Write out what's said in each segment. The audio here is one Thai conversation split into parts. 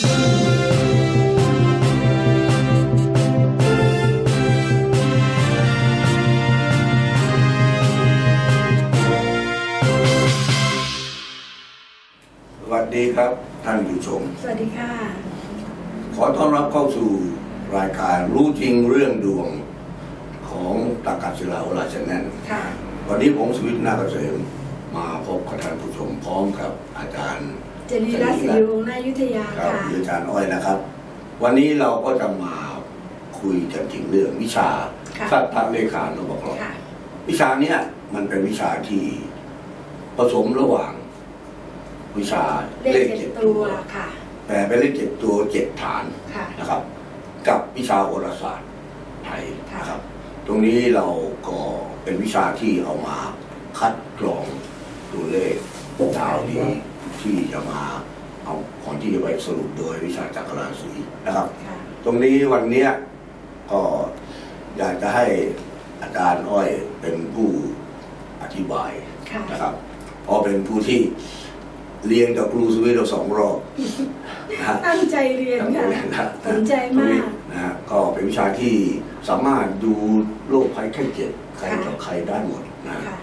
สวัสดีครับท่านผู้ชม สวัสดีค่ะ ขอต้อนรับเข้าสู่รายการรู้จริงเรื่องดวงของตากัดศิลาโอราชแนนค่ะ วันนี้ผมสวิทย์นาคเกษมมาพบกับท่านผู้ชมพร้อมกับอาจารย์ เจนีรัตน์ศรีวงศ์นายุทธยาครับค่ะ อาจารย์อ้อยนะครับ วันนี้เราก็จะมาคุยกันถึงเรื่องวิชาค่ะ สัตตเลขานุปกรณ์ค่ะ วิชาเนี้ยมันเป็นวิชาที่ผสมระหว่าง วิชาเลขเจ็ดตัวค่ะ แปลเป็นเลขเจ็ดตัวเจ็ดฐาน ค่ะ นะครับกับวิชาโหราศาสตร์ไทยค่ะนะครับ ตรงนี้เราก็เป็นวิชาที่เอามาคัดกรองตัวเลขดาวนี้ ที่จะมาเอาก่อนที่จะไปสรุปโดยวิชาจักรราศีนะครับค่ะตรงนี้วันเนี้ยก็อยากจะให้อาจารย์อ้อยเป็นผู้อธิบายค่ะนะครับเพราะเป็นผู้ที่เรียนกับครูสวิทย์เราสองรอบนะฮะตั้งใจเรียนค่ะสนใจมากนะฮะก็เป็นวิชาที่สามารถดูโรคภัยไข้เจ็บใครต่อใครได้หมดนะค่ะ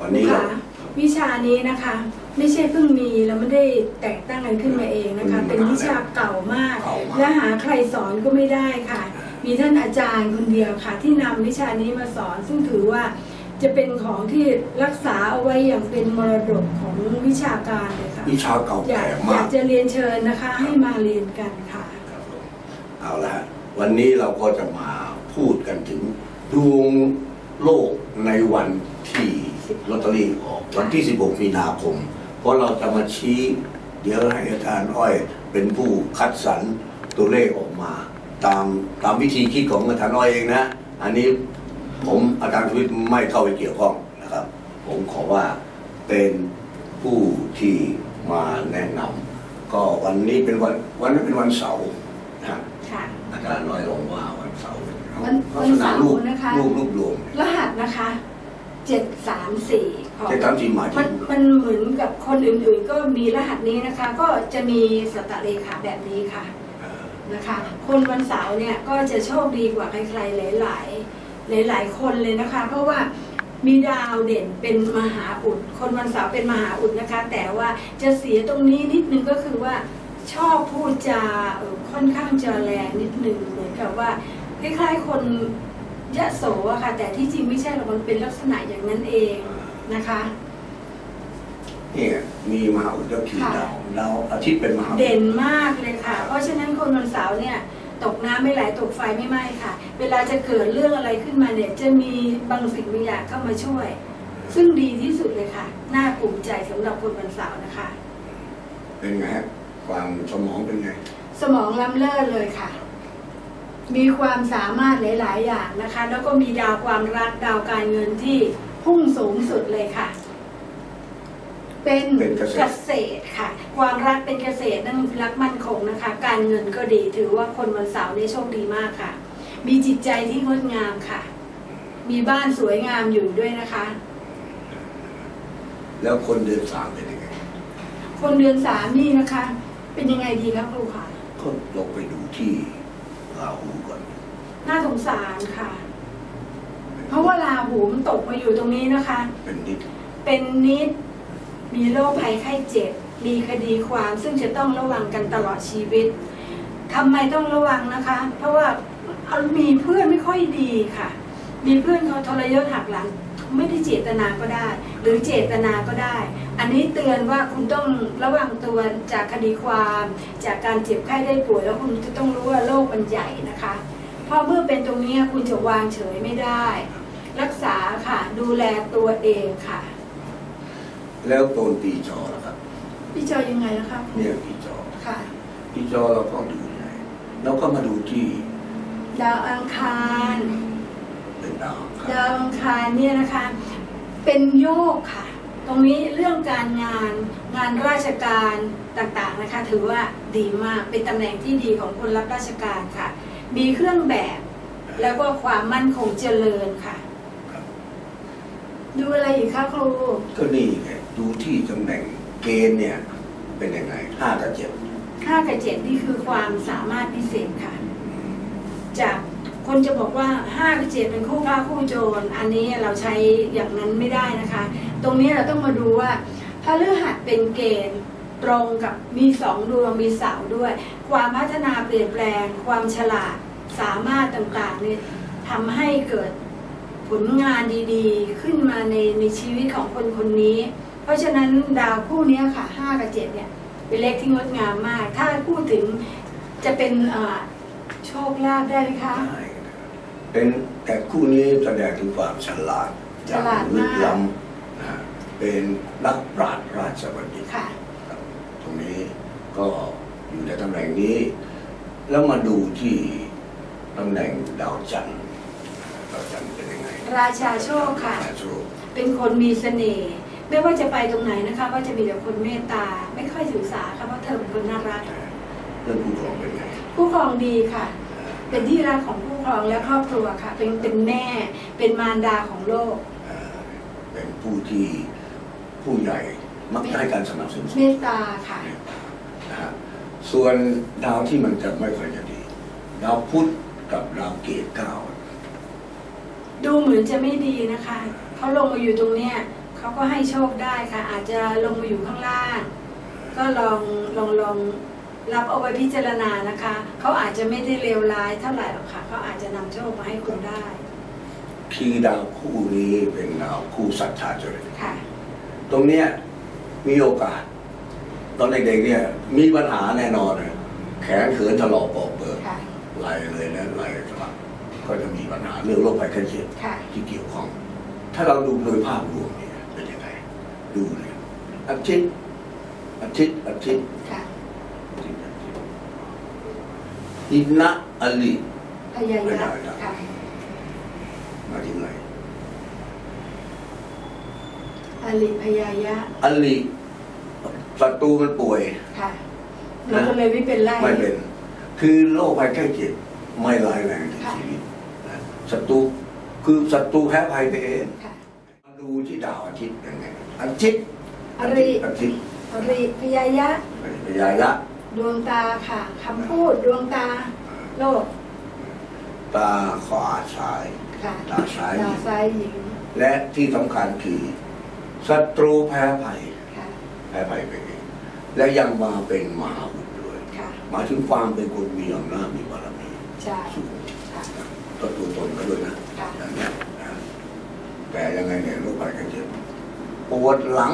วันนี้เราค่ะวิชานี้นะคะ ไม่ใช่เพิ่งมีแล้วไม่ได้แต่งตั้งกันขึ้นมาเองนะคะ เป็นวิชาเก่ามากเก่ามาก และหาใครสอนก็ไม่ได้ค่ะ มีท่านอาจารย์คนเดียวค่ะ ที่นำวิชานี้มาสอน ซึ่งถือว่าจะเป็นของที่รักษาเอาไว้อย่างเป็นมรดกของวิชาการเลยค่ะวิชาเก่าอยาแก่กอมายากกจะเรียนเชิญนะคะ ให้มาเรียนกันค่ะครับผมเอาละฮะวันนี้เราก็จะมาพูดกันถึงดวงโลกในวันที่ลอตเตอรี่ออกวันที่ 16 มีนาคม เพราะเราจะมาชี้ เดี๋ยวให้อาจารย์อ้อยเป็นผู้คัดสรรตัวเลขออกมา ตามตามวิธีคิดของอาจารย์อ้อยเองนะ อันนี้ผมอาจารย์ชีวิตไม่เข้าไปเกี่ยวข้องนะครับ ผมขอว่าเป็นผู้ที่มาแนะนำก็วันนี้เป็นวันวันนั้นเป็นวันเสาร์นะฮะค่ะอาจารย์น้อยลงว่าวันเสาร์เป็นไงวันวันเสาร์ลักษณรูปนะคะรูปรูปรวมรหัสนะคะ เจ็ดสามสี่ของเจ็ดสามสี่หมายถึมันงมันเหมือนกับคนอื่นๆ ก็มีรหัสนี้นะคะ ก็จะมีสตตเลขาแบบนี้ค่ะเอ่อนะคะ คนวันเสาร์เนี่ยก็จะโชคดีกว่าใครๆหลายๆหลายๆคนเลยนะคะ เพราะว่ามีดาวเด่นเป็นมหาอุด คนวันเสาร์เป็นมหาอุดนะคะ แต่ว่าจะเสียตรงนี้นิดนึงก็คือว่าชอบพูดจาเอ่อค่อนข้างจะแรงนิดนึงเหมือนกับว่าคล้ายๆคน ยะโสอะค่ะ แต่ที่จริงไม่ใช่หรอกมันเป็นลักษณะอย่างนั้นเองนะคะเนี่ยมีมหาอุดแล้วกี่ค่ะดาวดาวอาทิตย์เป็นมหาอุดเด่นมากเลยค่ะ เพราะฉะนั้นคนวันเสาร์เนี่ย ตกน้ำไม่ไหลตกไฟไม่ไหม้ค่ะ เวลาจะเกิดเรื่องอะไรขึ้นมาเนี่ย จะมีบางสิ่งบางอย่างเข้ามาช่วย ซึ่งดีที่สุดเลยค่ะ น่าภูมิใจสำหรับคนวันเสาร์นะคะ เป็นไงฮะความสมองเป็นไง สมองล้ำเลิศเลยค่ะ มีความสามารถหลาย ๆ อย่างนะคะ แล้วก็มีดาวความรักดาวการเงินที่พุ่งสูงสุดเลยค่ะ เป็นเป็นเกษตร เกษตรค่ะ ความรักเป็นเกษตรนั่นรักมั่นคงนะคะ การเงินก็ดีถือว่าคนวันเสาร์นี่โชคดีมากค่ะ มีจิตใจที่งดงามค่ะ มีบ้านสวยงามอยู่ด้วยนะคะ แล้วคนเดือนสามเป็นยังไงคนเดือนสามนี่นะคะ เป็นยังไงดีครับครูคะก็ลงไปดูที่รา หูก่อน น่าสงสารค่ะ เพราะว่าราหูมันตกมาอยู่ตรงนี้นะคะ เป็นนิด เป็นนิด มีโรคภัยไข้เจ็บ มีคดีความซึ่งจะต้องระวังกันตลอดชีวิตทำไมต้องระวังนะคะ เพราะว่าเอามีเพื่อนไม่ค่อยดีค่ะ มีเพื่อนเขาทรยศหักหลัง ไม่ได้เจตนาก็ได้ หรือเจตนาก็ได้ อันนี้เตือนว่าคุณต้องระวังตัวจากคดีความ จากการเจ็บไข้ได้ป่วยแล้วคุณจะต้องรู้ว่าโรคมันใหญ่นะคะเพราะเมื่อเป็นตรงนี้คุณจะวางเฉยไม่ได้ รักษาค่ะดูแลตัวเองค่ะ แล้วโตนปีจอล่ะครับพี่จอยยังไงนะคะเนี่ยปีจอค่ะปีจอเราก็ดูยังไงเราก็มาดูที่ดาวอังคารเป็นดาวอังคารดาวอังคารเนี่ยนะคะ เป็นโยกค่ะ ตรงนี้เรื่องการงานงานราชการต่างๆนะคะ ถือว่าดีมากเป็นตำแหน่งที่ดีของคนรับราชการค่ะ มีเครื่องแบบแล้วก็ความมั่นคงเจริญค่ะครับดูอะไรอีกคะครูก็นี่ไงดูที่ตำแหน่งเกณฑ์เนี่ย เป็นยังไงห้ากับเจ็ดห้ากับเจ็ดนี่คือความสามารถพิเศษค่ะ จาก คนจะบอกว่าห้ากับเจ็ดเป็นคู่พระคู่โจร อันนี้เราใช้อย่างนั้นไม่ได้นะคะ ตรงนี้เราต้องมาดูว่าพระฤหัสเป็นเกณฑ์ตรงกับมีสองดวงมีเสาด้วย ความพัฒนาเปลี่ยนแปลง ความฉลาดสามารถต่างๆเนี่ยทำให้เกิดผลงานดีๆ ขึ้นมาในในชีวิตของคนคนนี้ เพราะฉะนั้นดาวคู่นี้ค่ะห้ากับเจ็ดเนี่ยเป็นเลขที่งดงามมาก ถ้าพูดถึงจะเป็นโชคลาภได้ไหมคะ เป็นแต่คู่นี้แสดงถึงความฉลาดอย่ฉลาดลึมากกล้ำนะฮะเป็นนักปราชญ์ราชบัณฑิตค่ะครับตรงนี้ก็อยู่ในตำแหน่งนี้ แล้วมาดูที่ตำแหน่งดาวจันทร์ดาวจันทร์เป็นยังไง ราชาโชคค่ะราชาโชคเป็นคนมีเสน่ห์ไม่ว่าจะไปตรงไหนนะคะก็จะมีแต่คนเมตตา ไม่ค่อยถือสาค่ะเพราะเธอเป็นคนน่ารักเรื่องคู่ครองเป็นไงผู้ครองดีค่ะ เป็นที่รักของผู้ครองและครอบครัวค่ะ เป็นเป็นแม่เป็นมารดาของโลกเอ่อเป็นผู้ที่ผู้ใหญ่มักจะให้การสนับสนุนเมตตาค่ะนะฮะส่วนดาวที่มันจะไม่ค่อยจะดีดาวพุธกับดาวเกตเก้าดูเหมือนจะไม่ดีนะคะเขาลงมาอยู่ตรงเนี้ยเขาก็ให้โชคได้ค่ะ อาจจะลงมาอยู่ข้างล่าง ก็ลองลองลอง รับเอาไว้พิจารณานะคะ เขาอาจจะไม่ได้เลวร้ายเท่าไหร่หรอกค่ะเขาอาจจะนำโชคมาให้คุณได้คือดาวคู่นี้เป็นดาวคู่ศรัทธาจริตค่ะ ตรงเนี้ยมีโอกาส ตอนเด็กๆเนี่ย มีปัญหาแน่นอนเลยแขนเขินถลอกปอกเปิดค่ะ ไหลเลยนะไหลสลับก็จะมีปัญหาเรื่องโรคภัยไข้เจ็บ ค่ะ ที่เกี่ยวข้อง ถ้าเราดูโดยภาพรวมเนี่ยเป็นยังไง ดูเลยอาทิตย์อาทิตย์อาทิตย์ ค่ะ อาทิตย์อาทิตย์ อินะอลีพยายามค่ะมาที่ไหนอลิพยายะอลีศัตรูมันป่วยค่ะมันก็เลยไม่เป็นไรไม่เป็น คือโรคภัยไข้เจ็บไม่ร้ายแรงในค่ะชีวิตนะศัตรูคือศัตรูแพ้ภัยไปเองค่ะมาดูที่ดาวอาทิตย์ยังไงอาทิตย์อริอาทิตย์อริพยายะพยายะ ดวงตาค่ะคำพูดดวงตาโลก ตาขวาซ้าย ค่ะตาซ้ายตาซ้ายหญิงและที่สำคัญคือศัตรูแพ้ภัยค่ะแพ้ภัยไปเองและยังมาเป็นมหาอุดด้วยค่ะหมายถึงความเป็นคนมีอำนาจมีบารมีใช่สูงค่ะตัวตัวตนก็ด้วยนะค่ะอย่างเนี้ยนะแต่ยังไงเนี่ยโรคภัยไข้เจ็บปวดหลัง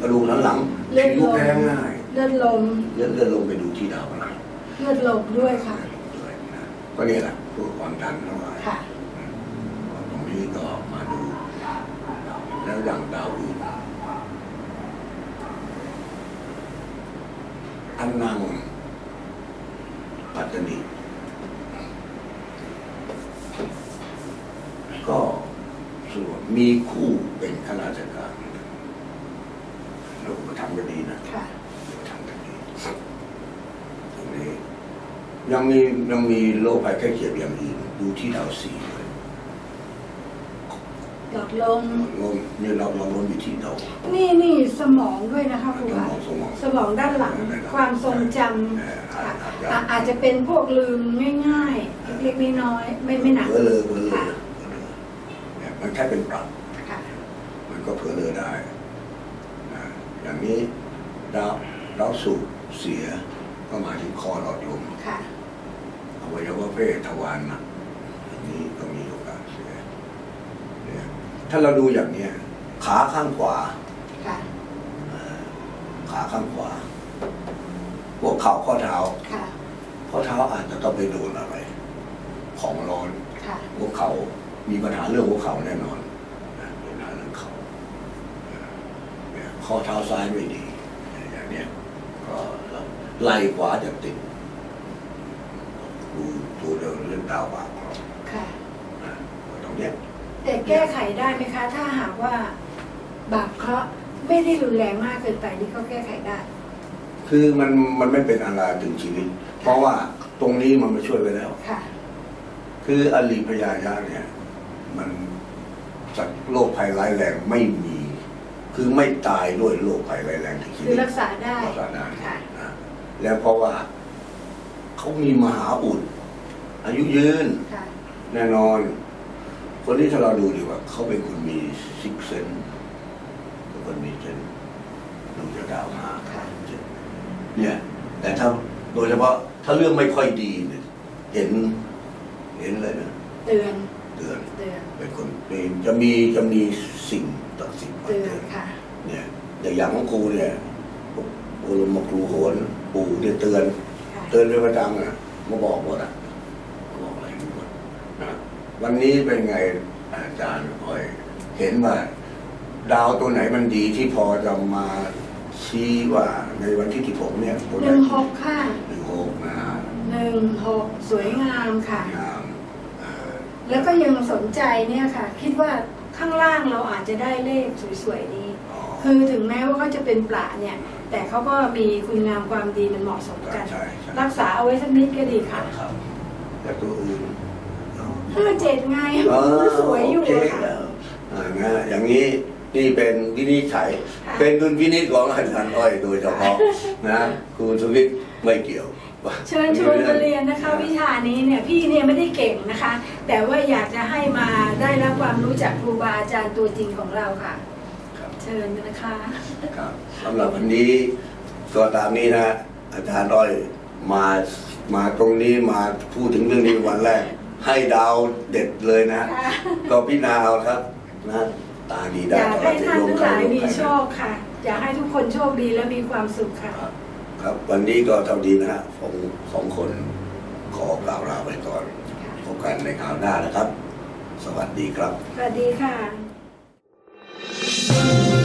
กระดูกสันหลังเลือดผิลวมแพ้ง่ายเลือดลมเลือดเลือดลงไปดูที่ดาวอะไรเลือดลมด้วยค่ะด้วยนะก็เนี่ยแหละพวกความดันทั้งหลายค่ะตรงนี้ก็มาดู แล้วอย่างดาวอื่นอันนังปัตตานีก็ส่วนมีคู่เป็นข้าราชการเราก็ทำกันดีนะ ค่ะ เราทำกันดีตรงนี้ ยังมียังมีโรคภัยไข้เจ็บอย่างอื่นดูที่ดาวสีเลยหลอดลมลมเนี่ยเราเราลมอยู่ที่ดาวนี่นี่สมองด้วยนะคะครูสมคะองสมองสมองด้านหลัง ความทรงจำเอ่อค่ะอาจจะอะอาจจะเป็นพวกลืมง่ายๆเล็กๆน้อยๆไม่ไม่หนักเผลอเลยเผลอเลยค่ะเผลอเลยเนี่ยมันแค่เป็นปรับค่ะมันก็เผลอเลยได้นะอย่างนี้ดาวดาวสูบเสียก็หมายถึงคอหลอดลมค่ะอ วัยวะเพศทวารหนักอันนี้ก็มีโอกาสเสียเนี่ยถ้าเราดูอย่างเนี้ย ขาข้างขวาค่ะขาข้างขวาพวกเข่าข้อเท้าค่ะข้อเท้าอาจจะต้องไปโดนอะไร ของร้อนค่ะหัวเข่ามีปัญหาเรื่องหัวเข่าแน่นอนนะมีปัญหาเรื่องเข่าเนี่ยข้อเท้าซ้ายไม่ดี อย่างเนี้ยก็ไหล่ขวาจะติด ดูดูเรื่องเรื่องดาวบากของเราค่ะ นะตรงเนี้ยแต่แก้ไขได้ไหมคะ ถ้าหากว่าบาปเคราะห์ไม่ได้รุนแรงมากเกินไปนี่ก็แก้ไขได้ คือมันมันไม่เป็นอะไรถึงชีวิต เพราะว่าตรงนี้มันมาช่วยไปแล้ว ค่ะ คืออลีพยายะเนี่ย มันจากโรคภัยร้ายแรงไม่มี คือไม่ตายด้วยโรคภัยร้ายแรงที่ชีคืวิอตรักษาได้รักษาได้ค่ะ นะแล้วเพราะว่า เขามีมหาอุด อายุยืนค่ะแน่นอน คนที่ถ้าเราดูดีว่าเขาเป็นคนมีซิกเซนเป็นคนมีเซนดูจะดาวหาค่ะเนี่ย แต่ถ้าโดยเฉพาะถ้าเรื่องไม่ค่อยดีเนี่ยเห็น เห็นเลยนะเตือนเตือนเตือนเป็นคนเป็นจะมีจะมีสิ่งตัดสินมาเตือเตือนนค่ะเนี่ยอย่างอย่างของครูเนี่ยโอรมครูโหนปู่เนี่ยเตือนค่ะ เตือนเป็นประจำนะมาบอกหมดอะบอกอะไรหมดนะวันนี้เป็นไงอาจารย์อ้อย เห็นว่า ดาวตัวไหนมันดีที่พอจะมาชี้ว่าในวันที่ที่ผมเนี่ยผมหนึ่งหกค่ะหนึ่งหกนะฮะหนึ่งหกสวยงามค่ะงามเอ่อแล้วก็ยังสนใจเนี่ยค่ะ คิดว่าข้างล่างเราอาจจะได้เลขสวยๆนี้อ๋อคือถึงแม้ว่าเขาจะเป็นปลาเนี่ย แต่เขาก็มีคุณงามความดีมันเหมาะสมกัน ใช่ใช่ รักษาเอาไว้สักนิดก็ดีค่ะครับแต่ตัวอื่นเนาะห้าเจ็ดไงเออสวยอยู่โเคค่ะแล้วอ่านะอย่างนี้นี่เป็นวินิจฉัย ค่ะ เป็นดุลพินิจของอาจารย์อ้อยโดยเฉพาะนะครูสวิทย์ไม่เกี่ยวเชิญชวนมาเรียนนะคะ วิชานี้เนี่ยพี่เนี่ยไม่ได้เก่งนะคะ แต่ว่าอยากจะให้มาได้รับความรู้จากครูบาอาจารย์ตัวจริงของเราค่ะครับเชิญนะคะครับสำหรับวันนี้ก็ตามนี้นะอาจารย์อ้อยมามาตรงนี้มาพูดถึงเรื่องนี้วันแรก ให้ดาวเด็ดเลยนะค่ะก็พิจารณาเอาครับนะตาดีอได้ยากให้ท่านทั้งหลายต่อไปมีโชคค่ะ อยากให้ทุกคนโชคดีและมีความสุขค่ะ ครับครับวันนี้ก็เท่านี้นะฮะผมสองคนขอกล่าวลาไปก่อนพบกันในคราวหน้านะครับ สวัสดีครับ สวัสดีค่ะ